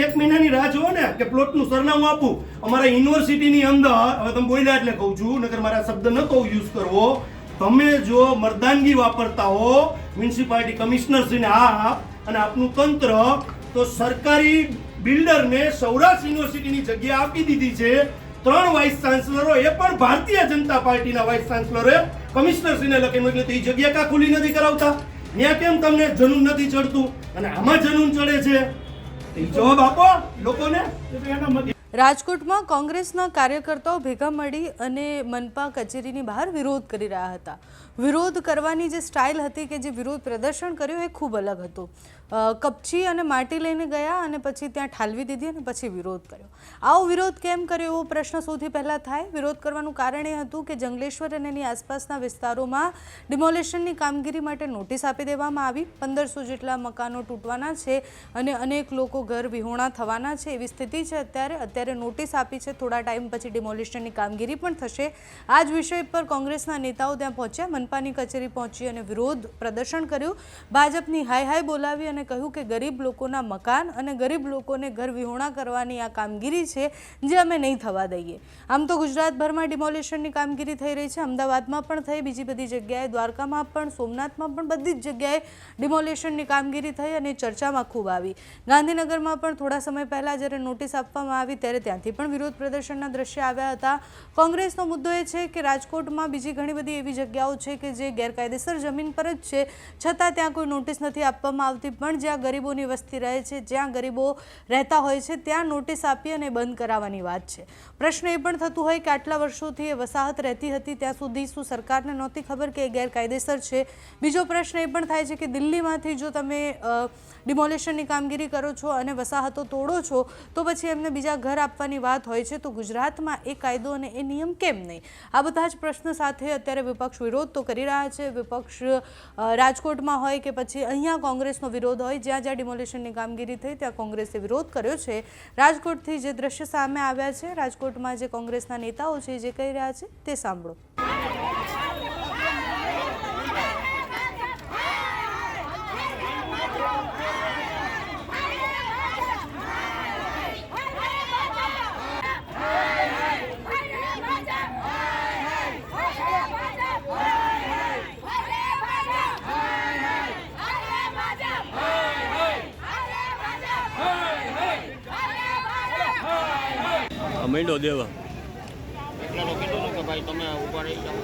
એક મહિનાની રાહ જુઓ ને કે પ્લોટનું સરનામું આપું. અમારા યુનિવર્સિટીની અંદર, હવે તમે બોલ્યા એટલે કહું છું, નકર મારા શબ્દ ન કહું યુઝ કરવો. તમે જો મર્દાનગી વાપરતા હો મ્યુનિસિપાલિટી કમિશનરશ્રીને હા અને આપનું તંત્ર, તો સરકારી બિલ્ડરને સૌરાષ્ટ્ર યુનિવર્સિટીની જગ્યા આપી દીધી છે. ત્રણ વાઇસ ચાન્સલરો એ પણ ભારતીય જનતા પાર્ટીના વાઇસ ચાન્સલરોએ કમિશનરશ્રીને લખીને એટલે તો એ જગ્યા કા ખુલ્લી નથી કરાવતા? ત્યાં કેમ તમને જનૂન નથી ચડતું? અને આમાં જનૂન ચડે છે? જવાબ આપો લોકોને. રાજકોટમાં કોંગ્રેસના કાર્યકર્તાઓ ભેગા મળી અને મનપા કચેરીની બહાર વિરોધ કરી રહ્યા હતા. વિરોધ કરવાની જે સ્ટાઇલ હતી કે જે વિરોધ પ્રદર્શન કર્યું એ ખૂબ અલગ હતું. કપચી અને માટી લઈને ગયા અને પછી ત્યાં ઠાલવી દીધી અને પછી વિરોધ કર્યો. આવો વિરોધ કેમ કર્યો? એવો પ્રશ્ન સૌથી પહેલાં થાય. વિરોધ કરવાનું કારણ એ હતું કે જંગલેશ્વર અને એની આસપાસના વિસ્તારોમાં ડિમોલેશનની કામગીરી માટે નોટિસ આપી દેવામાં આવી. પંદરસો જેટલા મકાનો તૂટવાના છે અને અનેક લોકો ઘર વિહોણા થવાના છે. એવી સ્થિતિ છે અત્યારે. અત્યારે નોટિસ આપી છે. થોડા ટાઈમ પછી ડિમોલિશનની કામગીરી પણ થશે. આ જ વિષય પર કોંગ્રેસના નેતાઓ ત્યાં પહોંચ્યા. મનપાની કચેરી પહોંચી અને વિરોધ પ્રદર્શન કર્યું. ભાજપની હાય હાય બોલાવી અને કહ્યું કે ગરીબ લોકોના મકાન અને ગરીબ લોકોને ઘર વિહોણા કરવાની આ કામગીરી છે, જે અમે નહીં થવા દઈએ. આમ તો ગુજરાતભરમાં ડિમોલિશનની કામગીરી થઈ રહી છે. અમદાવાદમાં પણ થઈ, બીજી બધી જગ્યાએ, દ્વારકામાં પણ, સોમનાથમાં પણ બધી જ જગ્યાએ ડિમોલિશનની કામગીરી થઈ અને ચર્ચામાં ખૂબ આવી. ગાંધીનગરમાં પણ થોડા સમય પહેલાં જ્યારે નોટિસ આપવામાં આવી ત્યારે ત્યાંથી પણ વિરોધ પ્રદર્શનના દ્રશ્ય આવ્યા હતા. કોંગ્રેસનો મુદ્દો એ છે કે રાજકોટમાં બીજી ઘણી બધી એવી જગ્યાઓ છે કે જે ગેરકાયદેસર જમીન પર જ છે. છતાં ત્યાં કોઈ નોટિસ નથી આપવામાં આવતી, પણ જ્યાં ગરીબોની વસ્તી રહે છે, જ્યાં ગરીબો રહેતા હોય છે, ત્યાં નોટિસ આપી અને બંધ કરાવવાની વાત છે. પ્રશ્ન એ પણ થતું હોય કે આટલા વર્ષોથી એ વસાહત રહેતી હતી, ત્યાં સુધી શું સરકારને નહોતી ખબર કે એ ગેરકાયદેસર છે? બીજો પ્રશ્ન એ પણ થાય છે કે દિલ્હીમાંથી જો તમે ડિમોલેશનની કામગીરી કરો છો અને વસાહતો તોડો છો, તો પછી એમને બીજા ઘર આપવાની વાત હોય છે, તો ગુજરાતમાં એ કાયદો અને એ નિયમ કેમ નહીં? આ બધા જ પ્રશ્ન સાથે અત્યારે વિપક્ષ વિરોધ તો કરી રહ્યા છે. વિપક્ષ રાજકોટમાં હોય કે પછી અહીંયા કોંગ્રેસનો વિરોધ હોય જ્યાં જ્યાં ડિમોલિશનની કામગીરી થઈ ત્યાં કોંગ્રેસે વિરોધ કર્યો છે. રાજકોટથી જે દ્રશ્ય સામે આવ્યા છે, રાજકોટમાં જે કોંગ્રેસના નેતાઓ છે, જે કહી રહ્યા છે, તે સાંભળો. મીંડો દેવા. એટલે તો કીધું કે ભાઈ તમે ઊભા રહી જાઓ.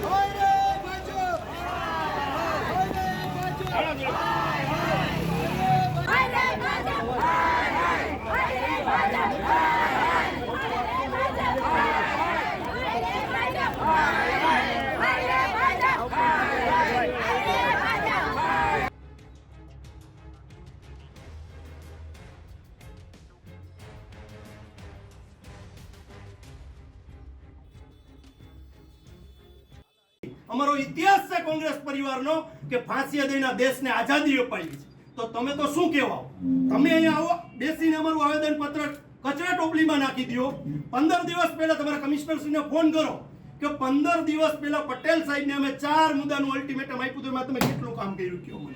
અમારો ઇતિહાસ છે કોંગ્રેસ પરિવારનો કે ફાંસી દઈને દેશને આઝાદી અપાવી છે. તો તમે તો શું કહેવાઓ? તમે અહીંયા આવો, બેસીને અમારું આવેદન પત્ર કચરા ટોપલીમાં નાખી દો પંદર દિવસ પહેલા તમારા કમિશનરશ્રીને ફોન કરો કે પંદર દિવસ પહેલા પટેલ સાહેબને અમે ચાર મુદ્દાનું અલ્ટિમેટમ આપ્યું તો એમાં તમે કેટલું કામ કર્યું કયો મને?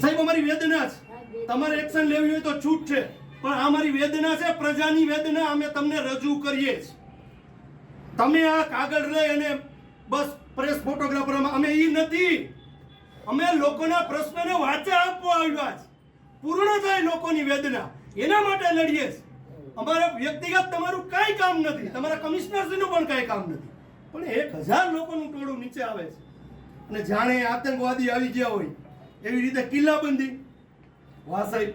સાહેબ, અમારી વેદના છે તમારે એક્શન લેવી હોય તો છૂટ છે, પણ આ મારી વેદના છે, પ્રજાની વેદના અમે તમને રજૂ કરીએ છીએ. તમે આ કાગળ લઈ અને બસ પ્રેસ ફોટોગ્રાફરમાં અમે એ નથી. અમે લોકોના પ્રશ્નને વાચા આપવા આવ્યા છે પૂર્ણ થાય લોકોની વેદના. એના માટે લડીએ છીએ અમારા વ્યક્તિગત તમારું કાંઈ કામ નથી. તમારા કમિશનરશ્રીનું પણ કાંઈ કામ નથી. પણ એક હજાર લોકોનું ટોળું નીચે આવે છે. અને જાણે આતંકવાદી આવી ગયા હોય. એવી રીતે કિલ્લાબંધી. વાહ સાહેબ,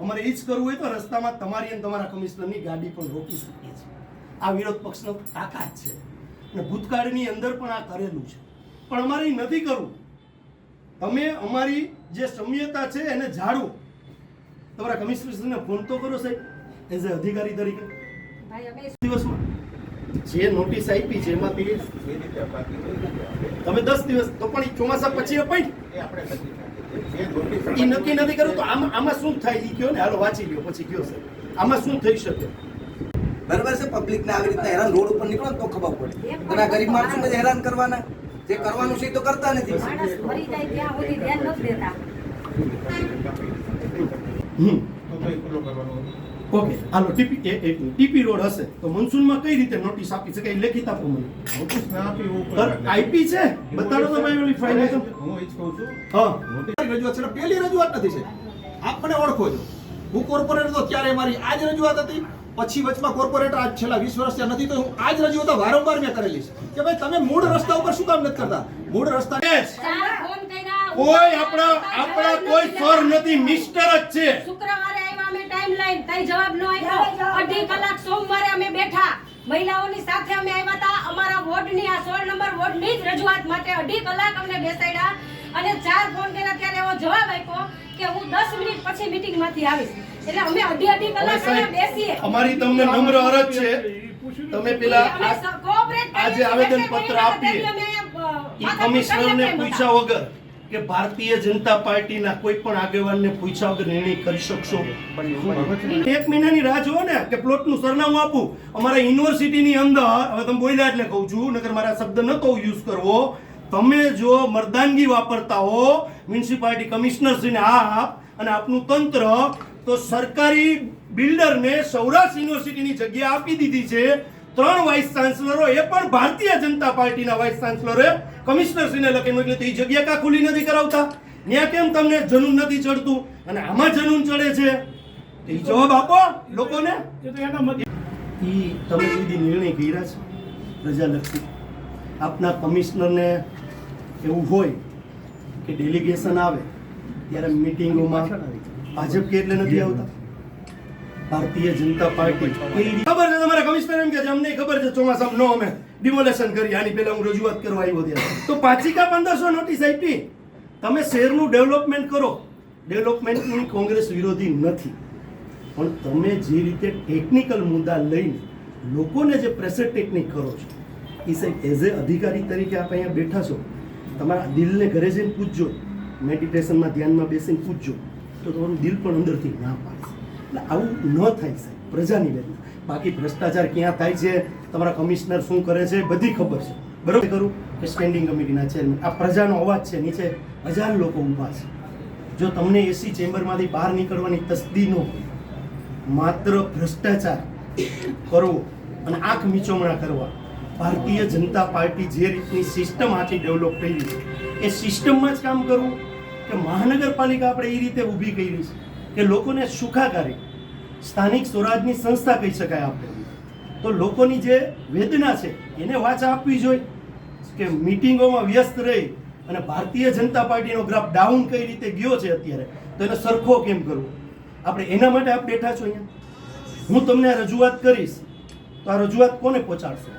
અમારે એ જ કરવું હોય તો રસ્તામાં તમારી અને તમારા કમિશનરની ગાડી પણ રોકી શકીએ છીએ. આ વિરોધ પક્ષનો તાકાત છે. અને ભૂતકાળની અંદર પણ આ કરેલું છે. પણ અમારે નથી કરવું. તમે અમારી જે સમ્યતા છે એને જાળવો. તમારા કમિશનરને ફોન તો કરો સાહેબ એઝ એ અધિકારી તરીકે. દિવસમાં. જે નોટિસ આપી છે એમાંથી તમે દસ દિવસ તો પણ ચોમાસા પછી અપાઈ એ નક્કી નથી કર્યું તો આમાં આમાં શું થાય? એ કયો ને? હાલો વાંચી લ્યો પછી કયો સાહેબ? આમાં શું થઈ શકે? બરાબર છે પબ્લિકને આવી રીતના હેરાન રોડ ઉપર નીકળો તો ખબર પડે. અને આ ગરીબ માણસોને હેરાન કરવાના. જે કરવાનું છે એ તો કરતા નથી. ઓકે હાલો ટીપી એ- એક ટીપી રોડ હશે. તો મનસૂનમાં કઈ રીતે નોટિસ આપી શકાય? લેખિત આપો મને. નોટિસ ના આપી એવું. આઈપી છે? બતાડો તો. ઓલી ફાઇલ હું ઈચ્છ કહું છું. હા. મારી રજૂઆત છે પહેલી રજૂઆત નથી છે. આપ મને ઓળખો છો. હું કોર્પોરેટર તો ત્યારે મારી આજ રજૂઆત હતી. પછી વચમાં કોર્પોરેટર આજ છેલ્લા વીસ વર્ષ ત્યાં નથી તો હું આજ રજૂઆતો વારંવાર મેં કરેલી છે. કે ભાઈ તમે મૂળ રસ્તા ઉપર શું કામ નથી કરતા? મૂળ રસ્તા. કોઈ આપણા આપણા કોઈ સર નથી મિસ્ટર જ છે. શુક્રવારે આવ્યા અમે ટાઈમલાઈન તઈ જવાબ નો આવ્યો અઢી કલાક સોમવારે અમે બેઠા. મહિલાઓની સાથે અમે આવ્યા હતા. અમારા વોર્ડની આ સોળ નંબર વોર્ડની જ રજૂઆત માટે અઢી કલાક અમને બેસાડ્યા. અને ચાર ફોન કર્યા ત્યારે એવો જવાબ આપ્યો કે હું 10 મિનિટ પછી મીટિંગમાંથી આવીશ. એટલે અમે અઢી અઢી કલાક અહીંયા બેસીએ. અમારી તમને નમ્ર અરજ છે. તમે પેલા આજે આવેદન પત્ર આપીએ. ઈ કમિશનરને પૂછ્યા વગર કે ભારતીય જનતા પાર્ટીના કોઈ પણ આગેવાનને પૂછ્યા વગર નિર્ણય કરી શકશો. એક મહિનાની રાહ જુઓ ને કે પ્લોટનું સરનામું આપું. અમારા યુનિવર્સિટીની અંદર હવે તમે બોલ્યા એટલે કહું છું નકર મારા શબ્દ નતો યુઝ કરવો. તમે જો મર્દાનગી વાપરતા હો મ્યુનિસિપાલિટી કમિશનરશ્રીને આપ અને આપનું તંત્ર તો સરકારી બિલ્ડરને સૌરાષ્ટ્ર યુનિવર્સિટીની જગ્યા આપી દીધી છે. ત્રણ વાઇસ ચાન્સલરો એ પણ ભારતીય જનતા પાર્ટીના વાઇસ ચાન્સલરે કમિશનરશ્રીને લખી મોકલી તો એ જગ્યા કા ખુલ્લી નથી કરાવતા? ત્યાં કેમ તમને જનૂન નથી ચડતું? અને આમાં જનૂન ચડે છે? એ જવાબ આપો લોકોને. એ તમે કોઈ નિર્ણય કર્યા છે પ્રજાલક્ષી આપના કમિશનરને એવું હોય કે ડેલિગેશન આવે ત્યારે મિટિંગોમાં ભાજપ કે એટલે નથી આવતા? ભારતીય જનતા પાર્ટી. ખબર છે તમારા કમિશનર એમ કે છે અમને ખબર છે ચોમાસામાં નો અમે ડિમોલેશન કરી આની પહેલા હું રજૂઆત કરવા આવ્યો ત્યારે. તો પાછી કા પંદરસો નોટિસ આપી. તમે શહેરનું ડેવલપમેન્ટ કરો. ડેવલપમેન્ટની કોંગ્રેસ વિરોધી નથી. પણ તમે જે રીતે ટેકનિકલ મુદ્દા લઈને લોકોને જે પ્રેશર ટેકનિક કરો છો એ સાહેબ એઝ એ અધિકારી તરીકે આપ અહીંયા બેઠા છો. તમારા દિલને ઘરે જઈને પૂછજો. મેડિટેશનમાં ધ્યાનમાં બેસીને પૂછજો. તો તમારું દિલ પણ અંદરથી ના પાડશે એટલે આવું ન થાય સાહેબ, પ્રજાની વેદના. બાકી ભ્રષ્ટાચાર ક્યાં થાય છે, તમારા કમિશનર શું કરે છે, બધી ખબર છે. બરોબર કરું? કે સ્ટેન્ડિંગ કમિટીના ચેરમેન. આ પ્રજાનો અવાજ છે, નીચે હજાર લોકો ઊભા છે. જો તમને એસી ચેમ્બરમાંથી બહાર નીકળવાની તસ્દી ન માત્ર ભ્રષ્ટાચાર કરવો અને આંખ મીચોમણા કરવા. ભારતીય જનતા પાર્ટી જે રીતની સિસ્ટમ આખી ડેવલપ થઈ છે, એ સિસ્ટમમાં જ કામ કરવું કે મહાનગરપાલિકા આપણે એ રીતે ઊભી કરી છે કે લોકોને સુખાકારી સ્થાનિક સ્વરાજની સંસ્થા કહી શકાય આપણે. તો લોકોની જે વેદના છે, એને વાચા આપવી જોઈએ કે મીટિંગોમાં વ્યસ્ત રહી અને ભારતીય જનતા પાર્ટીનો ગ્રાફ ડાઉન કઈ રીતે ગયો છે અત્યારે, તો એને સરખો કેમ કરવો? આપણે એના માટે આપ બેઠા છો અહીંયા. હું તમને રજૂઆત કરીશ, તો આ રજૂઆત કોને પહોંચાડશો?